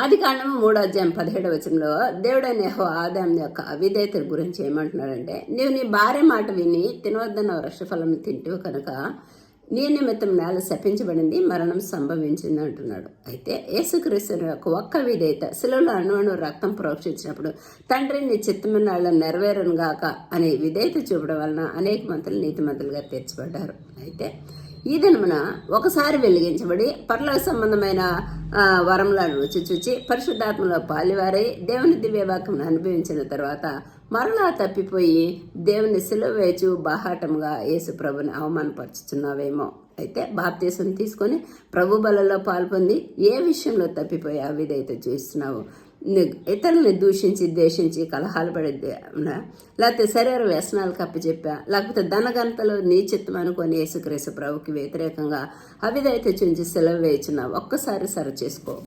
ఆది కాండము మూడో అధ్యాయం పదిహేడు వచనంలో దేవుడైన యహో ఆదాం యొక్క అవిధేయత గురించి ఏమంటున్నాడంటే నీవు నీ భార్య మాట విని తినవద్దన్న వృక్షఫలం తింటూ కనుక నీ నిమిత్తం నేల శపించబడింది మరణం సంభవించింది అంటున్నాడు. అయితే యేసుక్రీస్తు యొక్క ఒక్క విధేయత శిలువలో అణువణు రక్తం ప్రోక్షించినప్పుడు తండ్రి నీ చిత్తమైన వాళ్ళని నెరవేరను గాక అనే విధేయత చూపడం వలన అనేక మంత్రులు నీతిమంతులుగా తీర్చబడ్డారు. అయితే ఈ దినమున ఒకసారి వెలిగించబడి పరలోక సంబంధమైన వరములను రుచి చూచి పరిశుద్ధాత్మలో పాలివారై దేవుని దివ్యవాక్యం అనుభవించిన తర్వాత మరలా తప్పిపోయి దేవుని సిలువ బాహాటముగా యేసు ప్రభుని అవమానపరుచుతున్నావేమో అయితే బాప్తీసం తీసుకొని ప్రభు బలలో పాల్పొంది ఏ విషయంలో తప్పిపోయి అవిధైతే చూస్తున్నావు? ఇతరుల్ని దూషించి ద్వేషించి కలహాలు పడింది లేకపోతే శరీర వ్యసనాలు కప్పచెప్పా లేకపోతే ధనగంతలు నీ చిత్తం అనుకొని యేసుక్రీస్తు ప్రభుకి వ్యతిరేకంగా అవిదైతే చుంచి సెలవు వేయించిన ఒక్కసారి సరి చేసుకో.